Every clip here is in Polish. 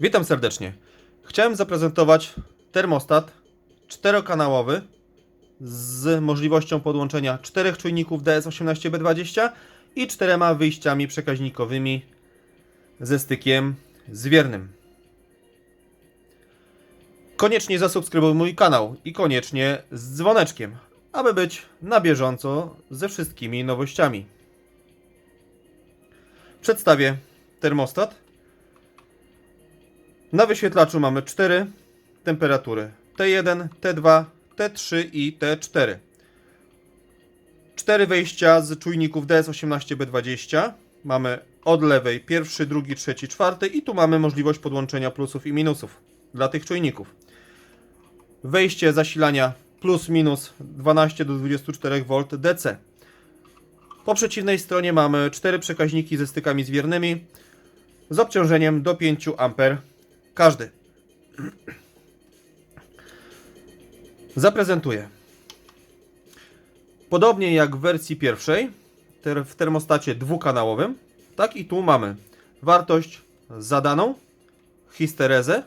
Witam serdecznie. Chciałem zaprezentować termostat czterokanałowy z możliwością podłączenia czterech czujników DS18B20 i czterema wyjściami przekaźnikowymi ze stykiem zwiernym. Koniecznie zasubskrybuj mój kanał i koniecznie z dzwoneczkiem, aby być na bieżąco ze wszystkimi nowościami. Przedstawię termostat. Na wyświetlaczu mamy cztery temperatury: T1, T2, T3 i T4. Cztery wejścia z czujników DS18B20. Mamy od lewej pierwszy, drugi, trzeci, czwarty i tu mamy możliwość podłączenia plusów i minusów dla tych czujników. Wejście zasilania plus minus 12 do 24 V DC. Po przeciwnej stronie mamy cztery przekaźniki ze stykami zwiernymi z obciążeniem do 5 A każdy. Zaprezentuję. Podobnie jak w wersji pierwszej, ter- w termostacie dwukanałowym, tak i tu mamy wartość zadaną, histerezę,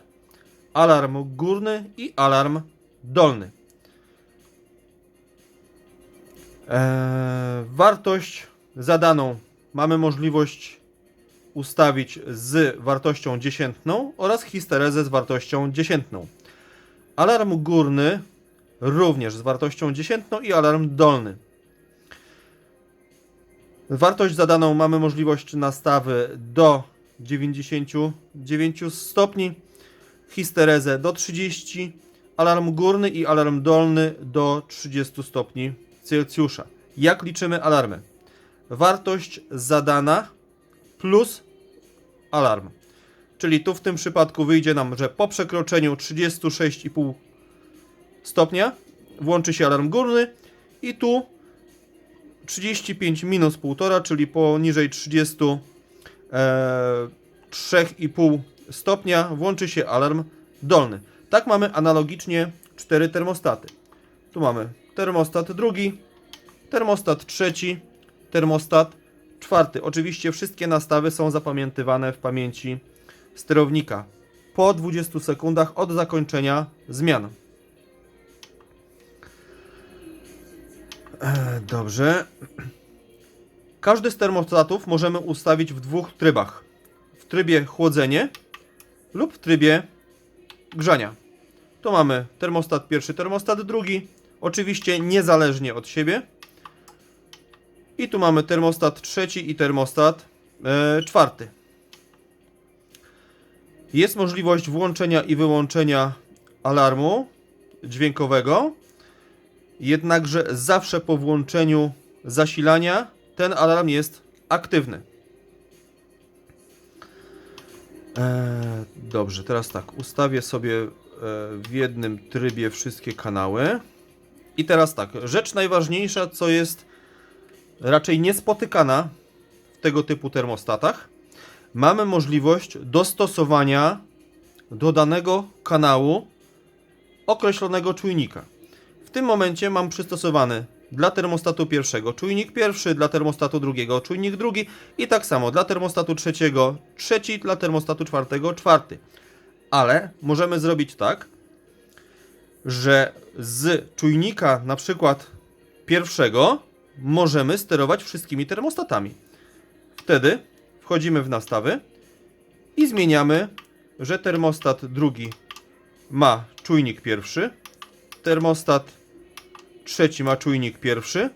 alarm górny i alarm dolny. Eee, wartość zadaną mamy możliwość ustawić z wartością dziesiętną oraz histerezę z wartością dziesiętną. Alarm górny również z wartością dziesiętną i alarm dolny. Wartość zadaną mamy możliwość nastawy do 99 stopni, histerezę do 30, alarm górny i alarm dolny do 30 stopni Celsjusza. Jak liczymy alarmy? Wartość zadana plus alarm. Czyli tu w tym przypadku wyjdzie nam, że po przekroczeniu 36,5 stopnia włączy się alarm górny i tu 35 minus 1,5, czyli poniżej 33,5 stopnia włączy się alarm dolny. Tak mamy analogicznie cztery termostaty. Tu mamy termostat drugi, termostat trzeci, termostat czwarty. Oczywiście wszystkie nastawy są zapamiętywane w pamięci sterownika po 20 sekundach od zakończenia zmian. E, Dobrze. Każdy z termostatów możemy ustawić w dwóch trybach. W trybie chłodzenie lub w trybie grzania. Tu mamy termostat pierwszy, termostat drugi. Oczywiście niezależnie od siebie. I tu mamy termostat trzeci i termostat e, czwarty. Jest możliwość włączenia i wyłączenia alarmu dźwiękowego. Jednakże zawsze po włączeniu zasilania ten alarm jest aktywny. E, dobrze, teraz tak, ustawię sobie e, w jednym trybie wszystkie kanały. I teraz tak, rzecz najważniejsza, co jest raczej niespotykana w tego typu termostatach, mamy możliwość dostosowania do danego kanału określonego czujnika. W tym momencie mam przystosowany dla termostatu pierwszego czujnik pierwszy, dla termostatu drugiego czujnik drugi i tak samo dla termostatu trzeciego trzeci, dla termostatu czwartego czwarty. Ale możemy zrobić tak, że z czujnika na przykład pierwszego możemy sterować wszystkimi termostatami. Wtedy wchodzimy w nastawy i zmieniamy, że termostat drugi ma czujnik pierwszy, termostat trzeci ma czujnik pierwszy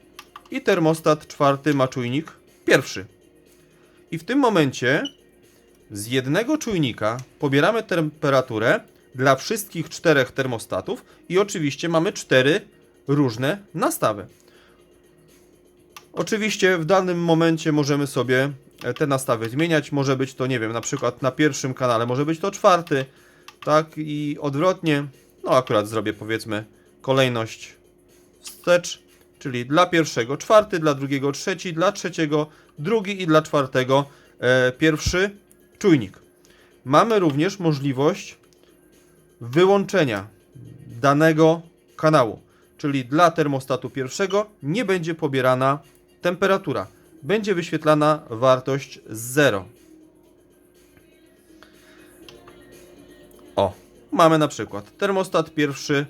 i termostat czwarty ma czujnik pierwszy. I w tym momencie z jednego czujnika pobieramy temperaturę dla wszystkich czterech termostatów i oczywiście mamy cztery różne nastawy. Oczywiście w danym momencie możemy sobie e, te nastawy zmieniać. Może być to, nie wiem, na przykład na pierwszym kanale może być to czwarty, tak i odwrotnie. No akurat zrobię powiedzmy kolejność wstecz, czyli dla pierwszego czwarty, dla drugiego trzeci, dla trzeciego drugi i dla czwartego e, pierwszy czujnik. Mamy również możliwość wyłączenia danego kanału, czyli dla termostatu pierwszego nie będzie pobierana temperatura. Będzie wyświetlana wartość 0. mamy na przykład termostat pierwszy,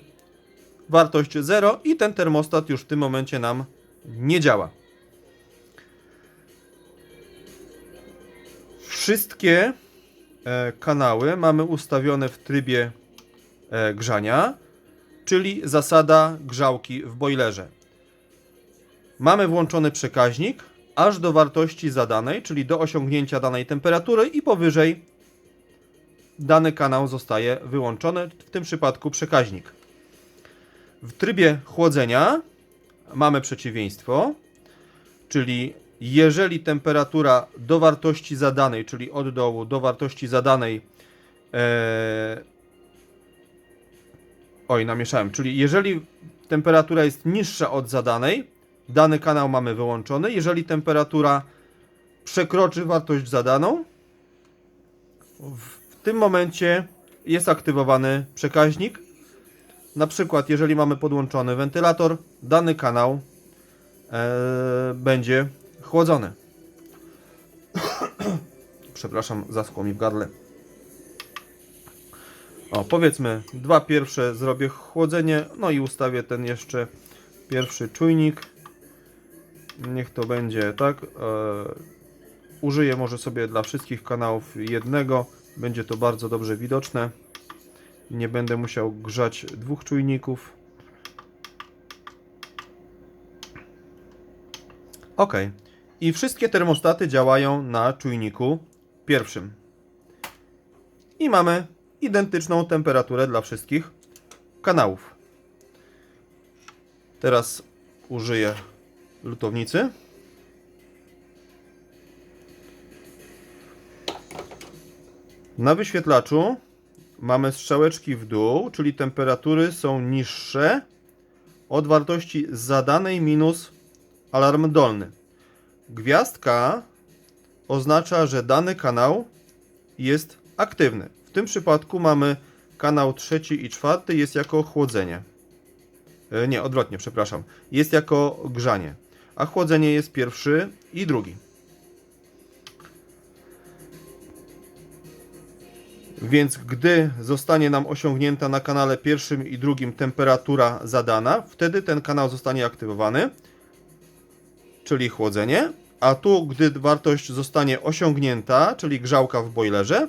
wartość 0 i ten termostat już w tym momencie nam nie działa. Wszystkie e, kanały mamy ustawione w trybie e, grzania, czyli zasada grzałki w boilerze. Mamy włączony przekaźnik aż do wartości zadanej, czyli do osiągnięcia danej temperatury i powyżej dany kanał zostaje wyłączony, w tym przypadku przekaźnik. W trybie chłodzenia mamy przeciwieństwo, czyli jeżeli temperatura do wartości zadanej, czyli od dołu do wartości zadanej, e... oj, namieszałem, czyli jeżeli temperatura jest niższa od zadanej, dany kanał mamy wyłączony. Jeżeli temperatura przekroczy wartość zadaną, w tym momencie jest aktywowany przekaźnik. Na przykład, jeżeli mamy podłączony wentylator, dany kanał e, będzie chłodzony. Przepraszam, zaschło mi w gardle. O, powiedzmy, dwa pierwsze zrobię chłodzenie, no i ustawię ten jeszcze pierwszy czujnik. Niech to będzie tak. E, użyję może sobie dla wszystkich kanałów jednego. Będzie to bardzo dobrze widoczne. Nie będę musiał grzać dwóch czujników. Ok. I wszystkie termostaty działają na czujniku pierwszym. I mamy identyczną temperaturę dla wszystkich kanałów. Teraz użyję lutownicy. Na wyświetlaczu mamy strzałeczki w dół, czyli temperatury są niższe od wartości zadanej minus alarm dolny. Gwiazdka oznacza, że dany kanał jest aktywny. W tym przypadku mamy kanał trzeci i czwarty jest jako chłodzenie. E, Nie, odwrotnie, przepraszam. Jest jako grzanie, a chłodzenie jest pierwszy i drugi. Więc gdy zostanie nam osiągnięta na kanale pierwszym i drugim temperatura zadana, wtedy ten kanał zostanie aktywowany, czyli chłodzenie, a tu gdy wartość zostanie osiągnięta, czyli grzałka w boilerze,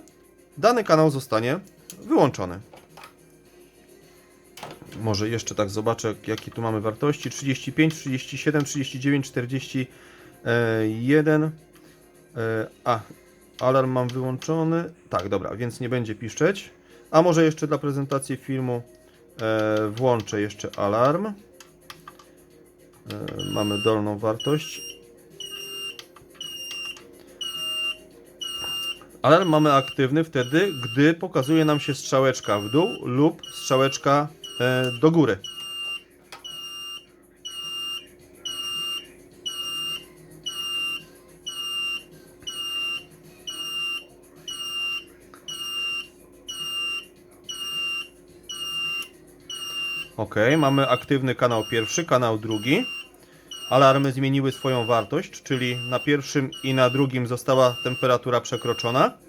dany kanał zostanie wyłączony. Może jeszcze tak zobaczę, jakie tu mamy wartości. 35, 37, 39, 41. E, A, alarm mam wyłączony. Tak, dobra, więc nie będzie piszczeć. A może jeszcze dla prezentacji filmu e, włączę jeszcze alarm. E, mamy dolną wartość. Alarm mamy aktywny wtedy, gdy pokazuje nam się strzałeczka w dół lub strzałeczka do góry. Ok, mamy aktywny kanał pierwszy, kanał drugi. Alarmy zmieniły swoją wartość, czyli na pierwszym i na drugim została temperatura przekroczona.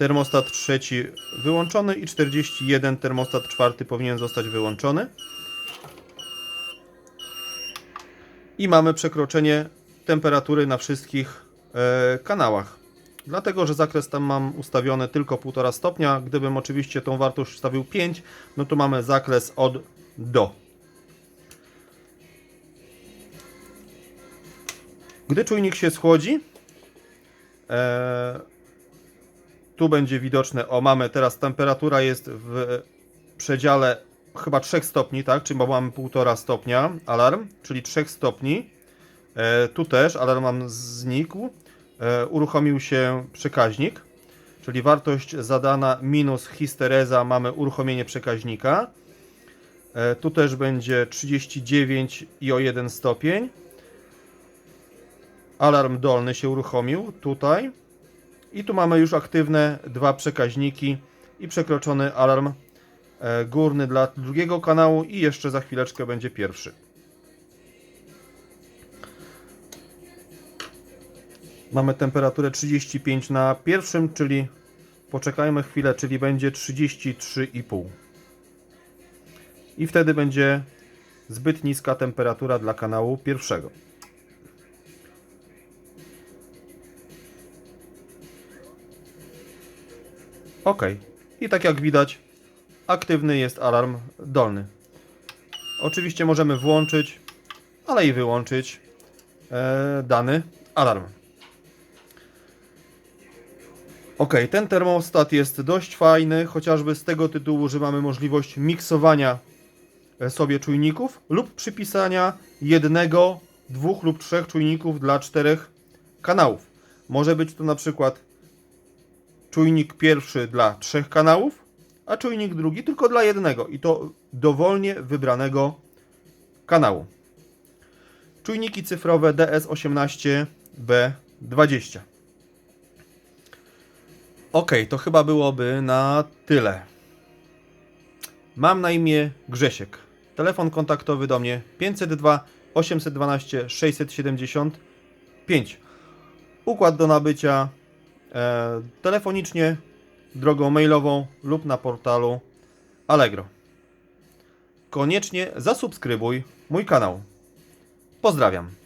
Termostat trzeci wyłączony i 41 termostat czwarty powinien zostać wyłączony. I mamy przekroczenie temperatury na wszystkich e, kanałach. Dlatego, że zakres tam mam ustawiony tylko 1,5 stopnia. Gdybym oczywiście tą wartość ustawił 5, no to mamy zakres od do. Gdy czujnik się schłodzi, e, tu będzie widoczne, o mamy teraz temperatura jest w przedziale chyba 3 stopni, tak? Czyli mamy 1,5 stopnia alarm, czyli 3 stopni. E, tu też alarm nam znikł. E, uruchomił się przekaźnik, czyli wartość zadana minus histereza, mamy uruchomienie przekaźnika. E, tu też będzie 39 i o 1 stopień. Alarm dolny się uruchomił tutaj. I tu mamy już aktywne dwa przekaźniki i przekroczony alarm e, górny dla drugiego kanału i jeszcze za chwileczkę będzie pierwszy. Mamy temperaturę 35 na pierwszym, czyli Poczekajmy chwilę, czyli będzie 33,5. I wtedy będzie zbyt niska temperatura dla kanału pierwszego. Ok. I tak jak widać, aktywny jest alarm dolny. Oczywiście możemy włączyć, ale i wyłączyć e, dany alarm. Ok, ten termostat jest dość fajny, chociażby z tego tytułu, że mamy możliwość miksowania e, sobie czujników lub przypisania jednego, dwóch lub trzech czujników dla czterech kanałów. Może być to na przykład czujnik pierwszy dla trzech kanałów, a czujnik drugi tylko dla jednego i to dowolnie wybranego kanału. Czujniki cyfrowe DS18B20. Ok, to chyba byłoby na tyle. Mam na imię Grzesiek. Telefon kontaktowy do mnie 502 812 675. Układ do nabycia telefonicznie, drogą mailową lub na portalu Allegro. Koniecznie zasubskrybuj mój kanał. Pozdrawiam.